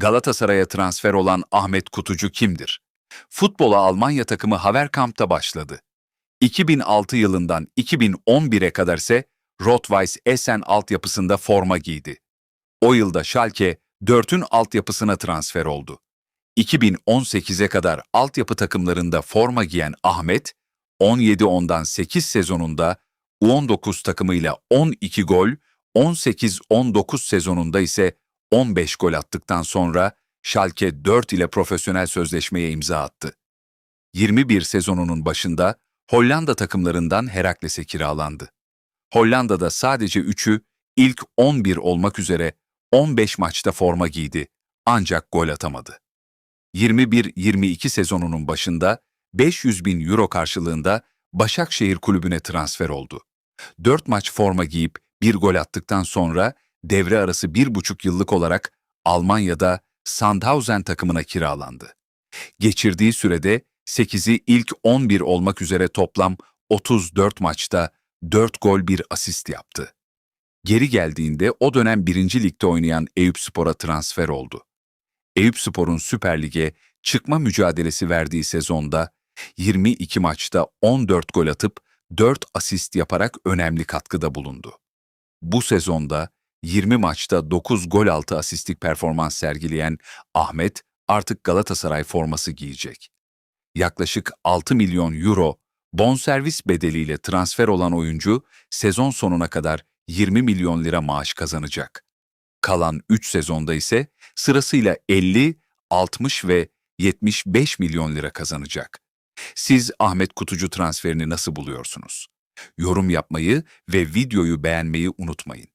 Galatasaray'a transfer olan Ahmet Kutucu kimdir? Futbola Almanya takımı Haverkamp'ta başladı. 2006 yılından 2011'e kadar ise Rot-Weiss Essen altyapısında forma giydi. O yılda Schalke 4'ün altyapısına transfer oldu. 2018'e kadar altyapı takımlarında forma giyen Ahmet, 17-10'dan 8 sezonunda U19 takımıyla 12 gol, 18-19 sezonunda ise 15 gol attıktan sonra Schalke 4 ile profesyonel sözleşmeye imza attı. 21 sezonunun başında Hollanda takımlarından Herakles'e kiralandı. Hollanda'da sadece 3'ü ilk 11 olmak üzere 15 maçta forma giydi ancak gol atamadı. 21-22 sezonunun başında 500 bin euro karşılığında Başakşehir kulübüne transfer oldu. 4 maç forma giyip bir gol attıktan sonra devre arası 1,5 yıllık olarak Almanya'da Sandhausen takımına kiralandı. Geçirdiği sürede 8'i ilk 11 olmak üzere toplam 34 maçta 4 gol bir asist yaptı. Geri geldiğinde o dönem 1. Lig'de oynayan Eyüpspor'a transfer oldu. Eyüpspor'un Süper Lig'e çıkma mücadelesi verdiği sezonda 22 maçta 14 gol atıp 4 asist yaparak önemli katkıda bulundu. Bu sezonda 20 maçta 9 gol altı asistlik performans sergileyen Ahmet artık Galatasaray forması giyecek. Yaklaşık 6 milyon euro bonservis bedeliyle transfer olan oyuncu sezon sonuna kadar 20 milyon lira maaş kazanacak. Kalan 3 sezonda ise sırasıyla 50, 60 ve 75 milyon lira kazanacak. Siz Ahmet Kutucu transferini nasıl buluyorsunuz? Yorum yapmayı ve videoyu beğenmeyi unutmayın.